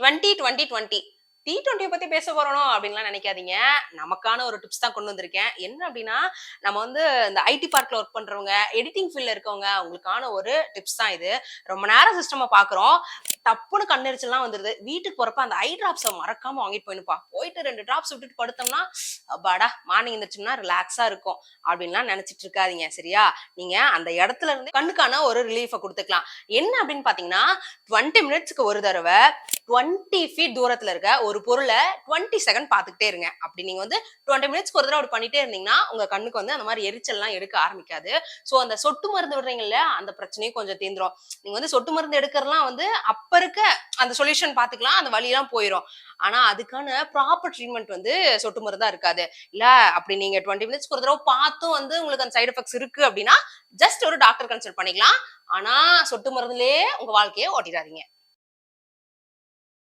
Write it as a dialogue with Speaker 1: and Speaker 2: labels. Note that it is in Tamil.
Speaker 1: Twenty twenty twenty. டி டுவெண்ட்டியை பத்தி பேச போறோம் அப்படின்லாம் நினைக்காதீங்க. நமக்கான ஒரு டிப்ஸ் தான் கொண்டு வந்திருக்கேன். என்ன அப்படின்னா நம்ம வந்து இந்த ஐடி பார்க்ல ஒர்க் பண்றவங்க எடிட்டிங் ஃபீல்ட்ல இருக்கவங்க அவங்களுக்கான ஒரு டிப்ஸ் தான் இது. ரொம்ப நேரம் சிஸ்டமாக பாக்குறோம். தப்புன்னு கண்ணெரிச்சல்லாம் வந்துருது. வீட்டுக்கு போறப்ப அந்த ஐ டிராப்ஸை மறக்காம வாங்கிட்டு போயினுப்பா. போயிட்டு ரெண்டு டிராப்ஸ் விட்டுட்டு படுத்தோம்னா அப்பாடா மார்னிங் எந்திரிச்சோம்னா ரிலாக்ஸா இருக்கும். அப்படின்லாம் நினைச்சிட்டு இருக்காதீங்க சரியா? நீங்க அந்த இடத்துல இருந்து கண்ணுக்கான ஒரு ரிலீஃபை கொடுத்துக்கலாம். என்ன அப்படின்னு பாத்தீங்கன்னா டுவெண்ட்டி மினிட்ஸ்க்கு ஒரு தடவை டுவெண்ட்டி ஃபீட் தூரத்துல இருக்க ஒரு பொருளை டுவெண்ட்டி செகண்ட் பார்த்துக்கிட்டே இருங்க. அப்படி நீங்க வந்து டுவெண்ட்டி மினிட்ஸ்க்கு ஒரு தடவை அப்படி பண்ணிட்டே இருந்தீங்கன்னா உங்க கண்ணுக்கு வந்து அந்த மாதிரி எரிச்சல்லாம் எடுக்க ஆரம்பிக்காது. ஸோ அந்த சொட்டு மருந்து விடுறீங்கல்ல அந்த பிரச்சனையும் கொஞ்சம் தீந்துரும். நீங்க வந்து சொட்டு மருந்து எடுக்கிறதுலாம் வந்து அப்ப இருக்க அந்த சொல்யூஷன் பாத்துக்கலாம் அந்த வழியெல்லாம் போயிடும் ஆனா அதுக்கான ப்ராப்பர் ட்ரீட்மெண்ட் வந்து சொட்டு மருந்தா இருக்காது. இல்ல அப்படி நீங்க டுவெண்ட்டி மினிட்ஸ்க்கு ஒரு தடவை பார்த்தும் வந்து உங்களுக்கு அந்த சைடு எஃபெக்ட்ஸ் இருக்கு அப்படின்னா ஜஸ்ட் ஒரு டாக்டர் கன்சல்ட் பண்ணிக்கலாம். ஆனா சொட்டு மருந்துலயே உங்க வாழ்க்கையை ஓட்டிடாதீங்க.